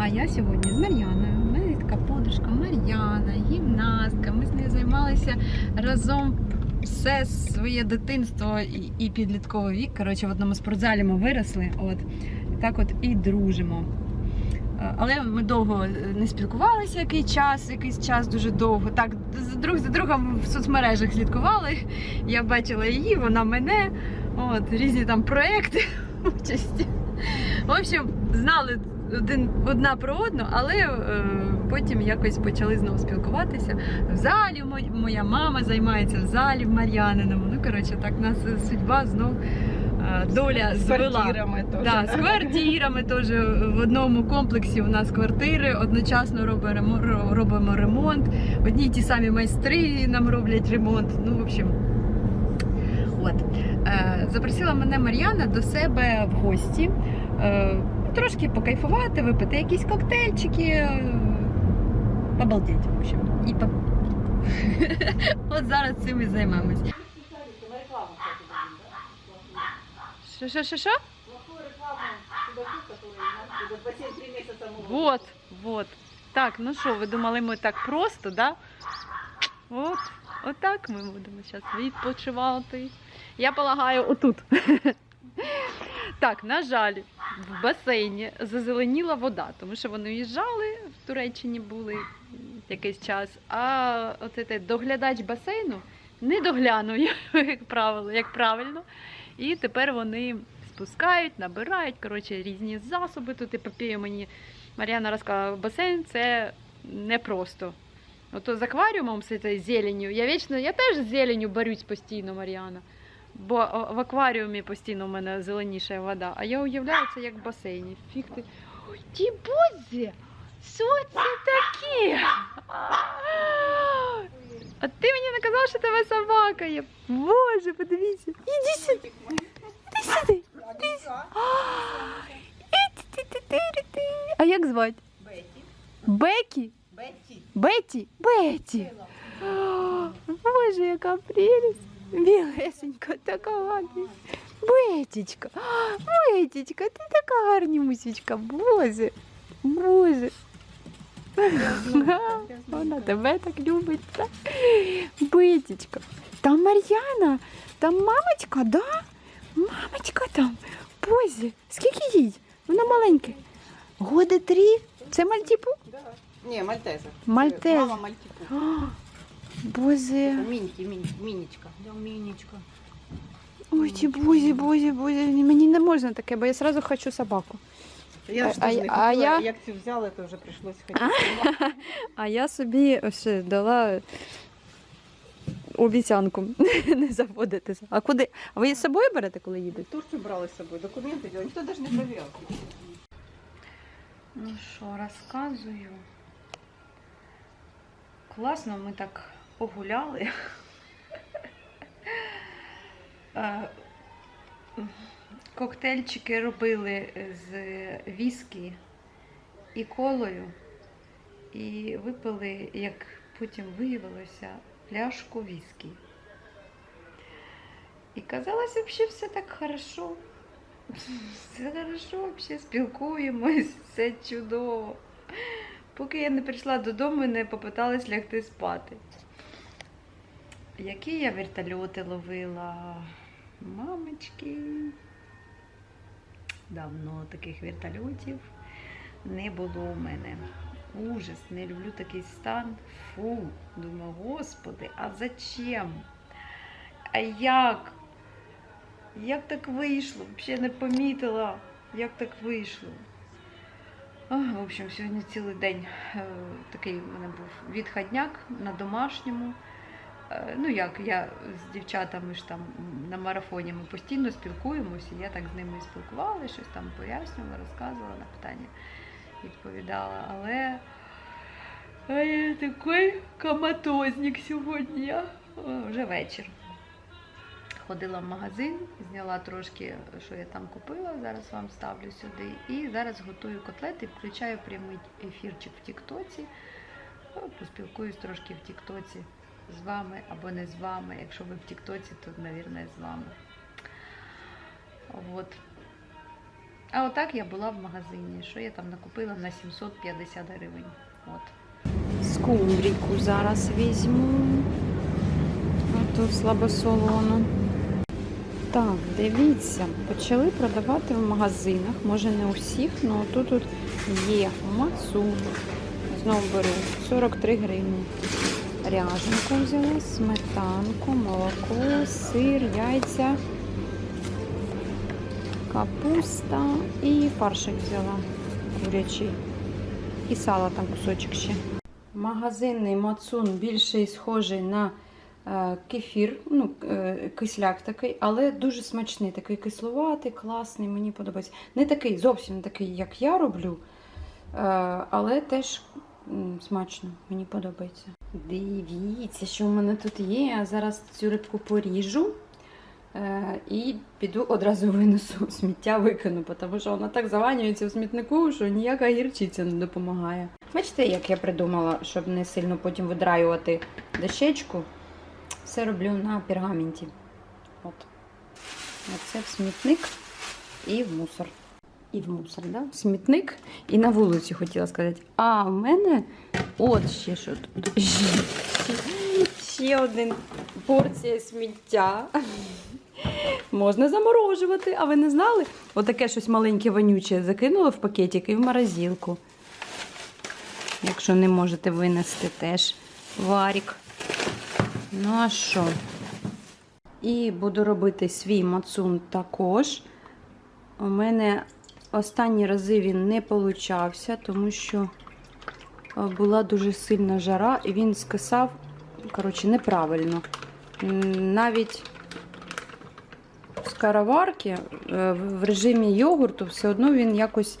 А я сьогодні з Мар'яною. У мене така подружка Мар'яна, гімнастка. Ми з нею займалися разом все своє дитинство і, і підлітковий вік. Коротше, в одному спортзалі ми виросли. От так от і дружимо. Е, Але ми довго не спілкувалися який час, якийсь час дуже довго. Так, друг за другом в соцмережах слідкували. Я бачила її, вона мене. От, різні там проекти участі. В общем, знали один, одна про одну, але е, потім якось почали знову спілкуватися. В залі моя мама займається в залі в Мар'яниному. Ну, коротше, так нас судьба знов е, доля З звела. квартирами теж. Да, з квартирами теж в одному комплексі у нас квартири, одночасно робимо, робимо ремонт. Одні й ті самі майстри нам роблять ремонт. Ну, в общем. От. Е, запросила мене Мар'яна до себе в гості. Е, трошки покайфувати, випити якісь коктейльчики. е, Обалдеть, в общем. І по... От зараз цим і займемось. Що, що, що, що? Вот, вот. Так, ну що, ви думали, ми так просто, да? От, отак ми будемо зараз відпочивати. Я полагаю, отут. Так, на жаль, в басейні зазеленіла вода, тому що вони уїжджали, в Туреччині були якийсь час, а от цей доглядач басейну не доглянув, як правило, як правильно. І тепер вони спускають, набирають, коротше, різні засоби. Тут епопею мені Мар'яна розказала, басейн це непросто. Ото з акваріумом з цією. Я вічно, я теж з зеленю борюсь постійно, Мар'яна. Бо в акваріумі постійно у мене зеленіша вода, а я уявляю це як в басейні. Фіг ти. Ой, ті бузі! Що це таке? А ти мені не казав, що тебе собака є. Боже, подивіться. Іди сюди. Іди сюди. Іди сюди. А як звати? Беті. Бекі? Беті. Беті? Беті. Боже, яка прелість. Білесенька, така гарна. Бетічка. Бетічка, ти така гарнюсічка. Боже. Боже. Вона тебе так любить. Так? Бетічка. Там Мар'яна, там мамочка, да? Мамочка там. Боже, скільки їй? Вона маленька. Годи три. Це мальтіпу? Ні, мальтеза. Мальтеза. Мама мальтіку. О, Боже. Міньки, мінь, мінічка. Да, мінічка. Ой, ті бузі, бузі, бузі. Мені не можна таке, бо я одразу хочу собаку. Я ж А- теж а- не а хотіла, я- як цю взяли, то вже прийшлось хотіти. А я собі ще дала обіцянку не заводитися. А куди? А ви з собою берете, коли їдете? Турцію брали з собою, документи діли, ніхто навіть не перевіряв. Ну що, розказую. Класно, ми так погуляли. Коктейльчики робили з віскі і колою. І випили, як потім виявилося, пляшку віскі. І казалось, взагалі все так хорошо. Все хорошо, взагалі спілкуємось, все чудово. Поки я не прийшла додому і не попиталась лягти спати. Які я вертольоти ловила? Мамочки. Давно таких вертольотів не було у мене. Ужас, не люблю такий стан. Фу, думаю, господи, а зачем? А як? Як так вийшло? Взагалі не помітила, як так вийшло. А, в общем, сьогодні цілий день е, такий у мене був відходняк на домашньому. Е, ну як, я з дівчатами ж там на марафоні ми постійно спілкуємося, я так з ними і спілкувалася, щось там пояснювала, розказувала на питання, відповідала. Але я такий коматозник сьогодні. я. Вже вечір. Ходила в магазин, зняла трошки, що я там купила. Зараз вам ставлю сюди. І зараз готую котлети, включаю прямий ефірчик в Тіктоці. Поспілкуюсь трошки в Тіктоці з вами або не з вами. Якщо ви в Тіктоці, то, мабуть, з вами. От. А отак я була в магазині. Що я там накупила на 750 гривень. От. Скумбрійку зараз візьму. Оту слабосолону. Так, дивіться, почали продавати в магазинах. Може не у всіх, але тут от є мацу. Знову беру 43 гривні. Ряженку взяла, сметанку, молоко, сир, яйця, капуста і фаршик взяла курячий. І сала там кусочок ще. Магазинний мацун більше схожий на е, кефір, ну, е, кисляк такий, але дуже смачний, такий кисловатий, класний, мені подобається. Не такий, зовсім такий, як я роблю, е, але теж смачно, мені подобається. Дивіться, що в мене тут є. Я зараз цю рибку поріжу. Е, І піду одразу винесу сміття викину, тому що вона так заванюється в смітнику, що ніяка гірчиця не допомагає. Бачите, як я придумала, щоб не сильно потім видраювати дощечку, все роблю на пергаменті. От. Оце в смітник і в мусор. І в мусор, да? Смітник і на вулиці хотіла сказати. А в мене от ще що тут. Ще, один порція сміття. Можна заморожувати, а ви не знали? Отаке щось маленьке вонюче закинули в пакетик і в морозилку. Якщо не можете винести теж варік. Ну а що? І буду робити свій мацун також. У мене останні рази він не получався, тому що е, була дуже сильна жара, і він скисав, коротше, неправильно. Навіть з караварки е, в режимі йогурту все одно він якось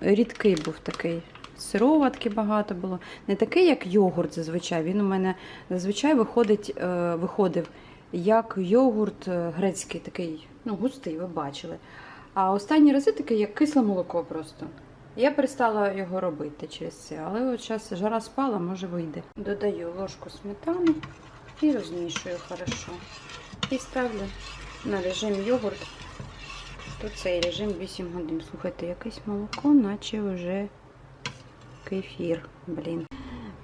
рідкий був такий. Сироватки багато було. Не такий, як йогурт зазвичай. Він у мене зазвичай виходить, е, виходив як йогурт грецький, такий, ну, густий, ви бачили. А останні рази таке, як кисле молоко просто. Я перестала його робити через це, але от зараз жара спала, може вийде. Додаю ложку сметани і розмішую хорошо. І ставлю на режим йогурт. Тут цей режим 8 годин. Слухайте, якесь молоко, наче вже кефір. Блін.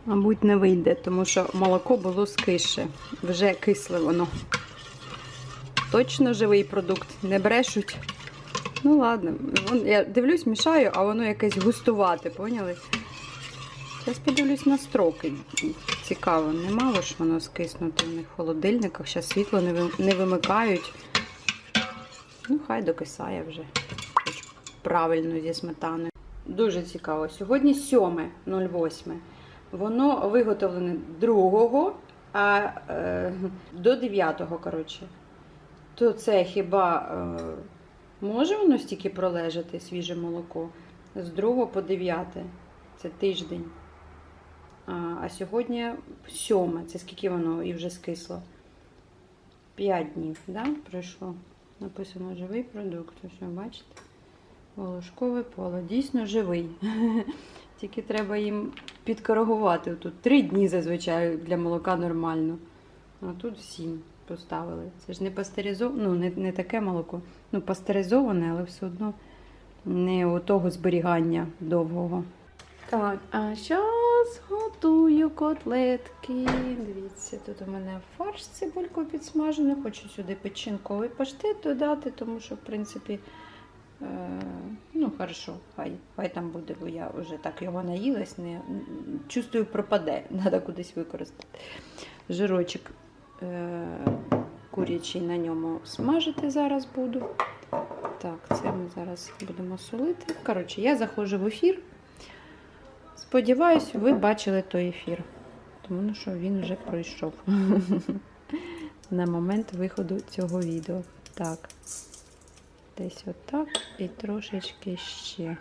Мабуть, не вийде, тому що молоко було скише. Вже кисле воно. Точно живий продукт, не брешуть. Ну ладно, Вон- я дивлюсь, мішаю, а воно якесь густувате, поняли? Зараз подивлюсь на строки. Цікаво, немало ж воно скиснути в них в холодильниках. Зараз світло не, ви- не вимикають. Ну, хай докисає вже. Хоч правильно зі сметаною. Дуже цікаво. Сьогодні 7.08. Воно виготовлене 2, а е, до 9, коротше. То це хіба е, може воно стільки пролежати, свіже молоко? З 2 по 9. Це тиждень. А, а сьогодні 7. Це скільки воно і вже скисло? 5 днів, да? Пройшло. Написано живий продукт. Ви бачите? Волошкове поле. Дійсно живий. Тільки треба їм підкоригувати. Тут 3 дні зазвичай для молока нормально. А тут 7 поставили. Це ж не пастеризоване, ну не, не таке молоко. Ну, пастеризоване, але все одно не у того зберігання довгого. Так, а зараз готую котлетки. Дивіться, тут у мене фарш з цибулькою підсмажений. Хочу сюди печінковий паштет додати, тому що, в принципі, е, ну, хорошо, хай, хай там буде, бо я вже так його наїлась, не, чувствую, пропаде, треба кудись використати. Жирочок курячий на ньому смажити зараз буду. Так, це ми зараз будемо солити. Коротше, я заходжу в ефір. Сподіваюсь, ви бачили той ефір, тому ну, що він вже пройшов на момент виходу цього відео. Так, десь отак і трошечки ще.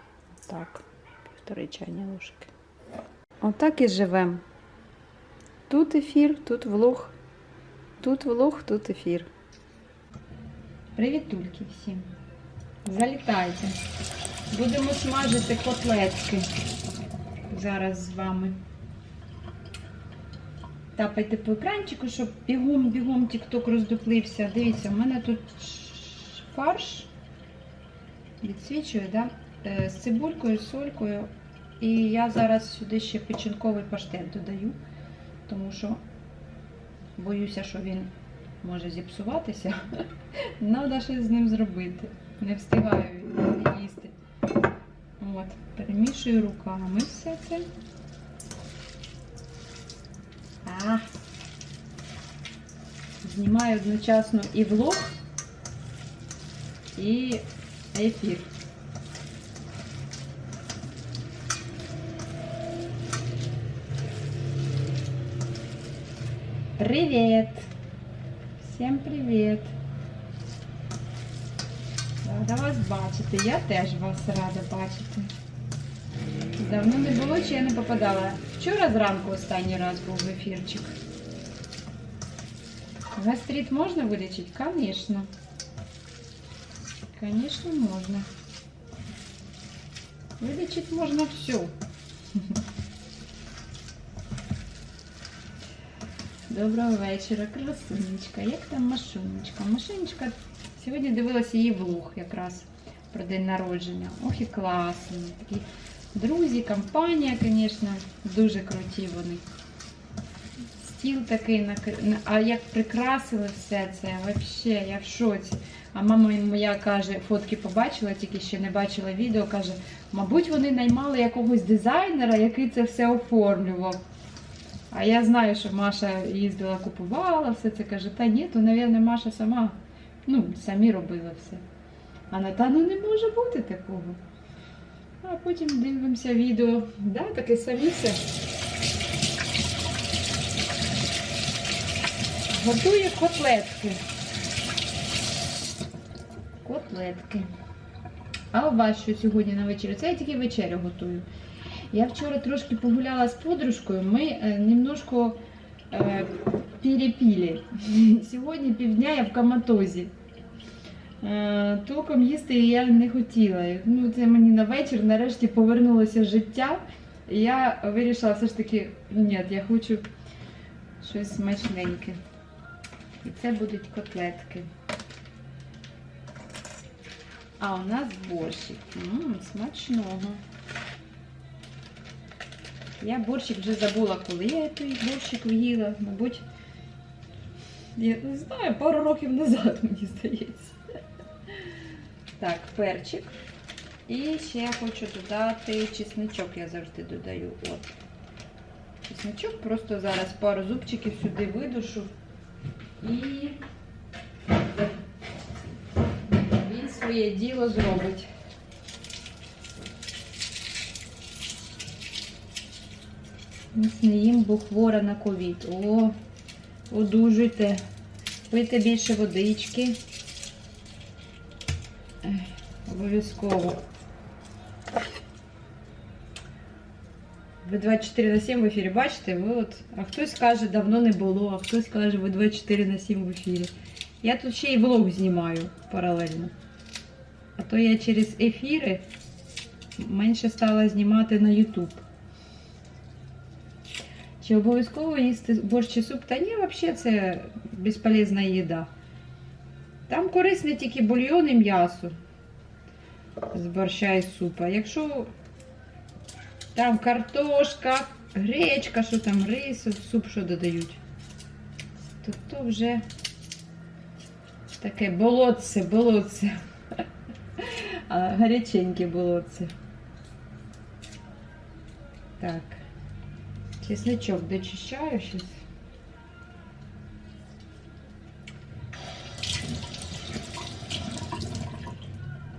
Так, півтори чайні ложки. Отак і живемо. Тут ефір, тут влог, тут влог, тут ефір. Привітульки всім. Залітайте. Будемо смажити котлетки зараз з вами. Тапайте по екранчику, щоб бігом-бігом тік-ток роздуплився. Дивіться, у мене тут фарш відсвічує, да? Е, з цибулькою, солькою. І я зараз сюди ще печінковий паштет додаю, тому що боюся, що він може зіпсуватися. Треба щось з ним зробити. Не встигаю їсти. От, перемішую руками все це. А. Знімаю одночасно і влог, і ефір. Привіт! Всім привіт! Рада вас бачити. Я теж вас рада бачити. Давно не було, чи я не попадала. Вчора зранку останній раз був ефірчик. Гастрит можна вилічити? Звісно. Звісно, можна. Вилічити можна все. Доброго вечора, красунечка. Як там Машунечка? Машунечка сьогодні дивилася її влог якраз про день народження. Ох і класно. Такі друзі, компанія, звісно, дуже круті вони. Стіл такий накри... А як прикрасили все це, взагалі, я в шоці. А мама моя каже, фотки побачила, тільки ще не бачила відео, каже, мабуть, вони наймали якогось дизайнера, який це все оформлював. А я знаю, що Маша їздила, купувала все це. Каже, та ні, то, мабуть, Маша сама, ну, самі робила все. А Натану не може бути такого. А потім дивимося відео. Да, таке самі все. Готує котлетки. Котлетки. А у вас що сьогодні на вечерю? Це я тільки вечерю готую. Я вчора трошки погуляла з подружкою, ми е, немножко е, перепили. Сьогодні півдня я в коматозі. Е, толком їсти я не хотіла. Ну, це мені на вечір нарешті повернулося життя. Я вирішила все ж таки, ні, я хочу щось смачненьке. І це будуть котлетки. А у нас борщик. М, смачного. Я борщик вже забула, коли я той борщик їла. Мабуть, я не знаю, пару років назад, мені здається. Так, перчик. І ще я хочу додати чесничок, я завжди додаю. От. Чесничок, просто зараз пару зубчиків сюди видушу. І він своє діло зробить. Не їм, бо хвора на ковід. О, одужуйте. Пийте більше водички. Обов'язково. Ви 24 на 7 в ефірі, бачите? Ви от, а хтось каже, давно не було, а хтось каже, ви 24 на 7 в ефірі. Я тут ще й влог знімаю паралельно. А то я через ефіри менше стала знімати на YouTube. Чи обов'язково їсти борщ чи суп? Та ні, взагалі це безполезна їда. Там корисне тільки бульйон і м'ясо з борща і супа. Якщо там картошка, гречка, що там, рис, суп що додають, то то вже таке болотце, болотце. А, Гаряченьке болотце. Так. Чесничок дочищаю.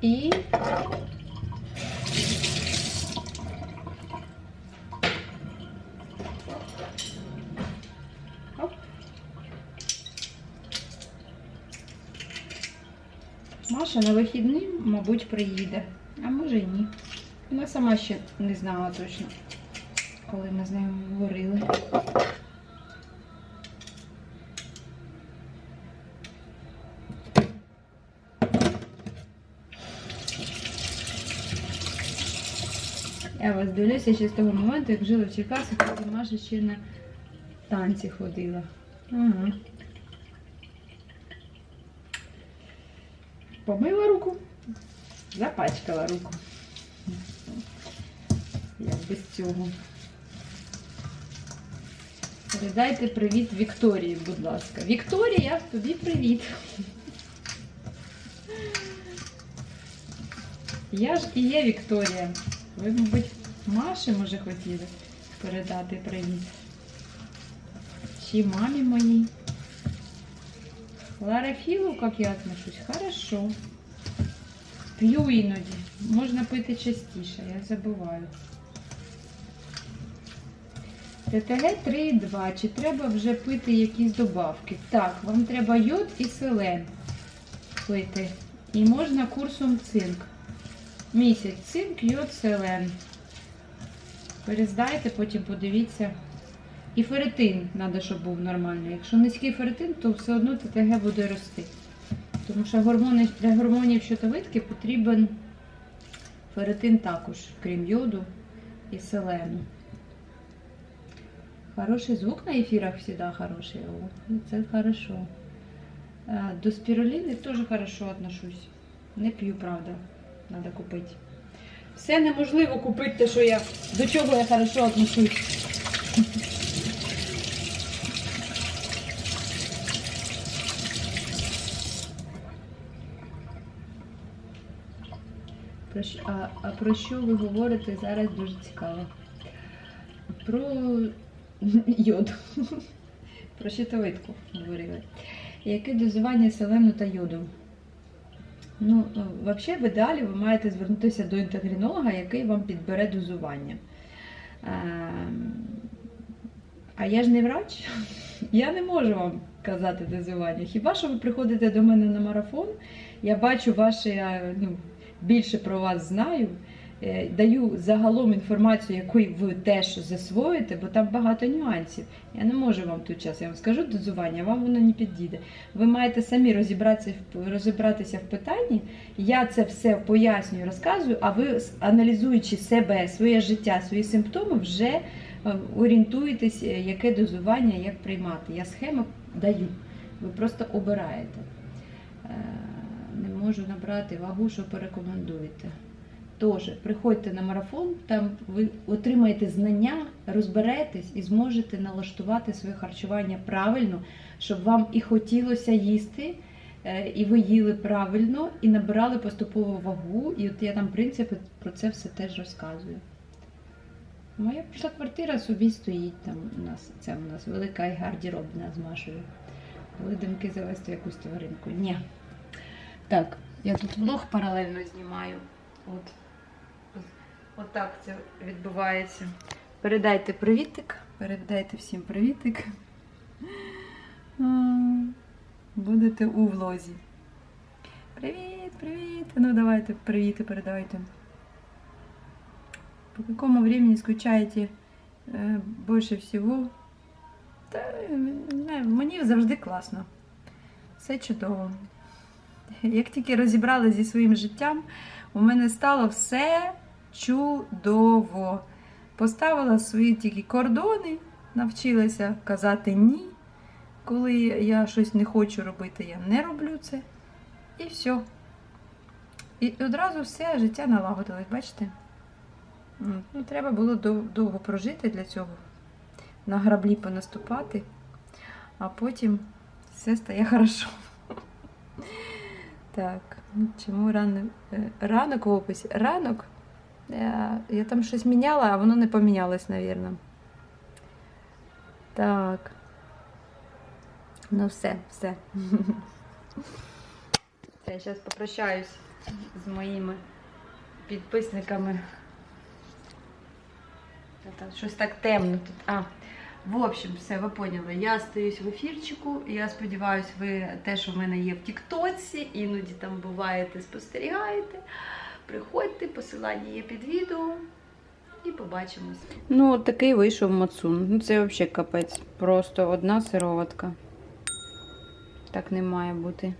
И Оп. Маша на вихідні, мабуть, приїде, а може і ні. Вона сама ще не знала точно коли ми з нею говорили. Я вас дивлюся ще з того моменту, як жила в Черкасах, коли Маша ще на танці ходила. Ага. Помила руку. Запачкала руку. Як без цього. Передайте привіт Вікторії, будь ласка. Вікторія, тобі привіт. Я ж і є Вікторія. Ви, мабуть, Маші, може, хотіли передати привіт. Чи мамі моїй. Хлорофилу, как я отношусь? Хорошо. П'ю іноді. Можна пити частіше, я забуваю. ТТГ 3,2. Чи треба вже пити якісь добавки? Так, вам треба йод і селен пити. І можна курсом цинк. Місяць цинк, йод, селен. Перездайте, потім подивіться. І ферритин треба, щоб був нормальний. Якщо низький ферритин, то все одно ТТГ буде рости. Тому що гормони, для гормонів щитовидки потрібен ферритин також, крім йоду і селену. Хороший звук на ефірах завжди хороший. Це хорошо. До спіруліни теж хорошо отношусь. Не п'ю, правда. Треба купити. Все неможливо купити те, що я до чого я хорошо отношусь. А, а про що ви говорите зараз дуже цікаво. Про йод. Про щитовидку говорили. Яке дозування селену та йоду? Ну, е, взагалі, в ідеалі ви маєте звернутися до ендокринолога, який вам підбере дозування. Ем, А я ж не врач, я не можу вам казати дозування. Хіба що ви приходите до мене на марафон, я бачу ваші, е, ну, більше про вас знаю. Е, Даю загалом інформацію, яку ви теж засвоїте, бо там багато нюансів. Я не можу вам тут час. Я вам скажу дозування, вам воно не підійде. Ви маєте самі розібратися, розібратися в питанні. Я це все пояснюю, розказую, а ви, аналізуючи себе, своє життя, свої симптоми, вже е, орієнтуєтесь, е, яке дозування, як приймати. Я схему даю. Ви просто обираєте. Не можу набрати вагу, що порекомендуєте. Тож, приходьте на марафон, там ви отримаєте знання, розберетесь і зможете налаштувати своє харчування правильно, щоб вам і хотілося їсти, е, і ви їли правильно, і набирали поступово вагу. І от я там, в принципі, про це все теж розказую. Моя пішла квартира собі стоїть там у нас. Це у нас велика і гардеробна з Машею. Були думки завести якусь тваринку. Ні. Так, я тут влог паралельно знімаю. От. От так це відбувається. Передайте привітик. Передайте всім привітик. Будете у влозі. Привіт, привіт. Ну давайте привіти передавайте. По какому времени скучаете е, більше всього? Та не знаю, мені завжди класно. Все чудово. Як тільки розібралася зі своїм життям, у мене стало все чудово. Поставила свої тільки кордони, навчилася казати ні. Коли я щось не хочу робити, я не роблю це. І все. І одразу все життя налагодилось, бачите? Ну, треба було довго прожити для цього. На граблі понаступати, а потім все стає хорошо. Так, ну, чому е, ранок в описі? Ранок. Я, я там щось міняла, а воно не помінялось, мабуть. Так. Ну все, все. Я зараз попрощаюсь з моїми підписниками. Щось так темно тут. А, в общем, все, ви поняли. Я остаюсь в ефірчику. Я сподіваюся, ви теж у мене є в Тіктоці, іноді там буваєте, спостерігаєте. Приходьте, посилання є під відео. І побачимось. Ну, от такий вийшов мацун. Ну, це взагалі капець. Просто одна сироватка. Так не має бути.